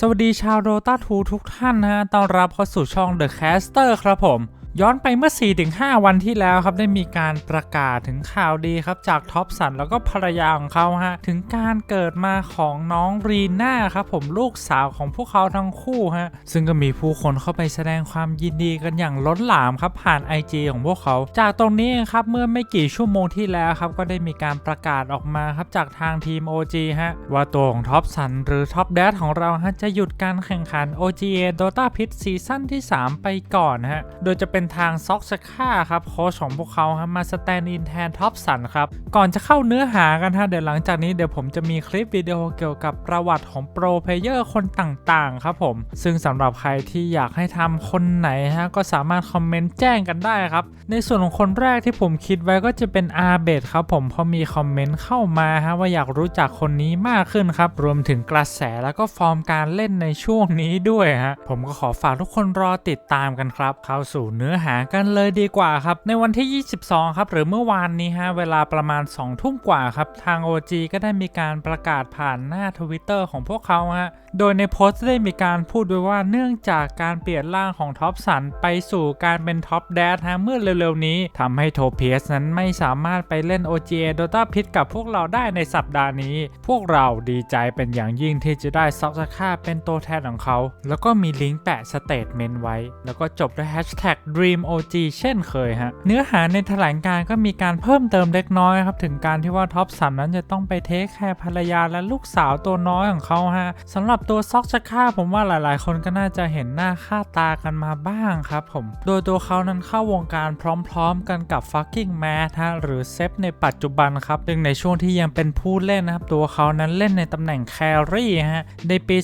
สวัสดีชาวโดตาทูทุกท่านนะฮะ ต้อนรับเข้าสู่ช่อง The Caster ครับผม ย้อนไปเมื่อ 4-5 วันที่แล้วครับได้มีการประกาศถึงข่าวดีครับจากท็อปสันแล้วก็ภรรยาของเขาฮะถึงการเกิดมาของน้องรีน่าครับผมลูกสาวของพวกเขาทั้งคู่ฮะซึ่งก็มีผู้คนเข้าไปแสดงความยินดีกันอย่างล้นหลามครับผ่าน IG ของพวกเขา จากตรงนี้ครับเมื่อไม่กี่ชั่วโมงที่แล้วครับก็ได้มีการประกาศออกมาครับจากทางทีม OG ฮะว่าตัวของท็อปสันหรือท็อปแดดของเราฮะจะหยุดการแข่งขัน OGA Dota Pit ซีซั่นที่ 3 ไปก่อนฮะโดยจะเป็นทางซ็อกสค่าครับโค้ชของพวกเขาครับมาสแตนด์อินแทนท็อปสันครับ ก่อนจะเข้าเนื้อหากันฮะเดี๋ยวหลังจากนี้เดี๋ยวผมจะมีคลิปวิดีโอเกี่ยวกับประวัติของโปรเพลเยอร์คนต่างๆ ครับผม ซึ่งสำหรับใครที่อยากให้ทำคนไหนฮะก็สามารถคอมเมนต์แจ้งกันได้ครับ ในส่วนของคนแรกที่ผมคิดไว้ก็จะเป็นอาเบดครับผมเพราะมีคอมเมนต์เข้ามาฮะว่าอยากรู้จักคนนี้มากขึ้นครับรวมถึงกระแสแล้วก็ฟอร์มการเล่นในช่วงนี้ด้วยฮะผมก็ขอฝากทุกคนรอติดตามกันครับเข้าสู่เนื้อื้อหากันเลยดีกว่าครับ ในวันที่ 22 ครับ หรือเมื่อวานนี้ฮะ เวลาประมาณ 2 ทุ่มกว่าครับ ทาง OG ก็ได้มีการประกาศผ่านหน้าทวิตเตอร์ของพวกเขาฮะ โดยในโพสต์ได้มีการพูดด้วยว่าเนื่องจากการเปลี่ยนร่างของท็อปสันไปสู่การเป็นท็อปแดดฮะ เมื่อเร็วๆนี้ทำให้โทเพียสนั้นไม่สามารถไปเล่น OGA Dota Pit กับพวกเราได้ในสัปดาห์นี้ พวกเราดีใจเป็นอย่างยิ่งที่จะได้ซอกซาค่าเป็นตัวแทนของเขา แล้วก็มีลิงก์แปะสเตทเมนต์ไว้ แล้วก็จบด้วยแฮชแท็ก DreamOG เช่นเคยฮะ เนื้อหาในแถลงการก็มีการเพิ่มเติมเล็กน้อยครับ ถึงการที่ว่าท็อปสันนั้นจะต้องไปเทคแคร์ภรรยาและลูกสาวตัวน้อยของเขาฮะสำหรับตัวซอกชาค่าผมว่าหลายๆ คนก็น่าจะเห็นหน้าค่าตากันมาบ้างครับผม โดยตัวเขานั้นเข้าวงการพร้อมๆ กันกับ fucking mad ฮะหรือเซฟในปัจจุบันครับซึ่งในช่วงที่ยังเป็นผู้เล่นนะครับตัวเขานั้นเล่นในตำแหน่งแครี่ฮะในปี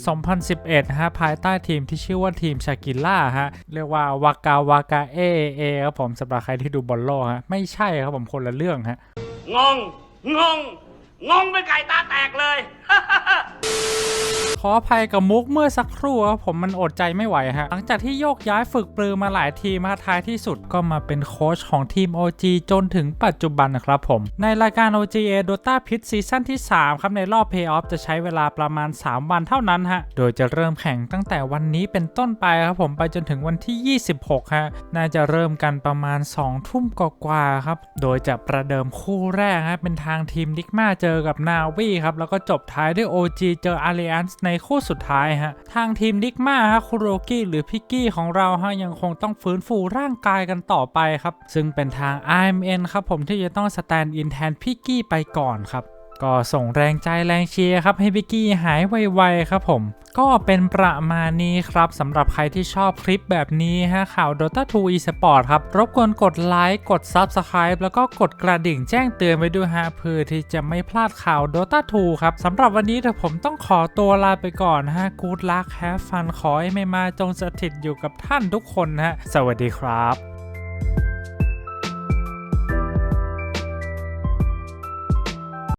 2011ฮะภายใต้ทีมที่ชื่อว่าทีมชากิล่าฮะเรียกว่าวากาวากาเอเอครับผมสำหรับใครที่ดูบอลโลกฮะไม่ใช่ครับผมคนละเรื่องฮะงงงง งงเป็นไก่ตาแตกเลย ขออภัยกับมุกเมื่อสักครู่ครับผมมันอดใจไม่ไหวฮะ หลังจากที่โยกย้ายฝึกปรือมาหลายทีมาท้ายที่สุดก็มาเป็นโค้ชของทีม OG จนถึงปัจจุบันนะครับผม ในรายการ OGA Dota Pit ซีซั่นที่ 3 ครับ ในรอบ Playoff จะใช้เวลาประมาณ 3 วันเท่านั้นฮะ โดยจะเริ่มแข่งตั้งแต่วันนี้เป็นต้นไปครับผมไปจนถึงวันที่ 26 ฮะ น่าจะเริ่มกันประมาณ 2 ทุ่มกว่าๆครับ โดยจะประเดิมคู่แรกฮะเป็นทางทีมดิกมาเจอกับนาวีครับแล้วก็จบท้ายด้วย OG เจออาร i a n c e ในคู่สุดท้ายฮะทางทีมดิกมาฮะคุโรกิหรือพิกกี้ของเราฮะยังคงต้องฟื้นฟูร่างกายกันต่อไปครับ ซึ่งเป็นทาง IMN ครับผมที่จะต้องสแตนด์อินแทนพิกกี้ไปก่อนครับ ก็ส่งแรงใจแรงเชียร์ครับให้พิกกี้หายไวๆครับผม ก็เป็นประมาณนี้ครับสำหรับใครที่ชอบคลิปแบบนี้ฮะข่าว Dota 2 eSport ครับ รบกวนกดไลค์กด Subscribe แล้วก็กดกระดิ่งแจ้งเตือนไว้ด้วยฮะเพื่อที่จะไม่พลาดข่าว Dota 2 ครับสำหรับวันนี้เดี๋ยวผมต้องขอตัวลาไปก่อนฮะ Good luck have fun ขอให้ไม่มาจงสถิตอยู่กับท่านทุกคนฮะสวัสดีครับ